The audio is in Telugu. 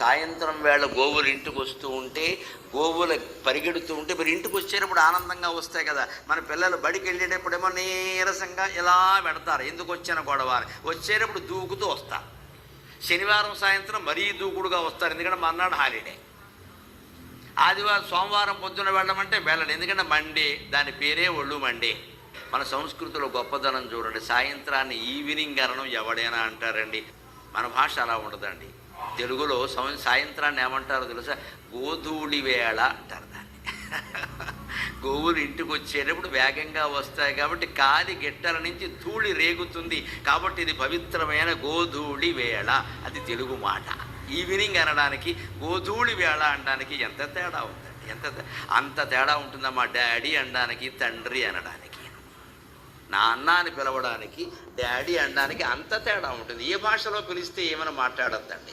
సాయంత్రం వేళ గోవులు ఇంటికి వస్తూ ఉంటే గోవులు పరిగెడుతూ ఉంటే మరి ఇంటికి వచ్చేటప్పుడు ఆనందంగా వస్తాయి కదా. మన పిల్లలు బడికి వెళ్ళేటప్పుడేమో నీరసంగా ఇలా పెడతారు. ఎందుకు వచ్చిన గొడవ వచ్చేటప్పుడు దూకుతూ వస్తారు. శనివారం సాయంత్రం మరీ దూకుడుగా వస్తారు. ఎందుకంటే మర్నాడు హాలిడే. ఆదివారం సోమవారం పొద్దున వెళ్ళమంటే వెళ్ళడం. ఎందుకంటే మండే దాని పేరే ఒళ్ళు మండే. మన సంస్కృతిలో గొప్పదనం చూడండి. సాయంత్రాన్ని ఈవినింగ్ అనడం ఎవడైనా అంటారండి. మన భాష అలా ఉండదండి. తెలుగులో సం సాయంత్రాన్ని ఏమంటారో తెలుసా? గోధూళి వేళ అంటారు దాన్ని. గోవులు ఇంటికి వచ్చేటప్పుడు వేగంగా వస్తాయి కాబట్టి కాలి గిట్టల నుంచి ధూళి రేగుతుంది కాబట్టి ఇది పవిత్రమైన గోధూళి వేళ. అది తెలుగు మాట. ఈవినింగ్ అనడానికి గోధూళి వేళ అనడానికి ఎంత తేడా ఉందండి? ఎంత అంత తేడా ఉంటుందా మా డాడీ అనడానికి తండ్రి అనడానికి. నాన్న అని పిలవడానికి డాడీ అనడానికి అంత తేడా ఉంటుంది. ఏ భాషలో పిలిస్తే ఏమైనా మాట్లాడద్దండి.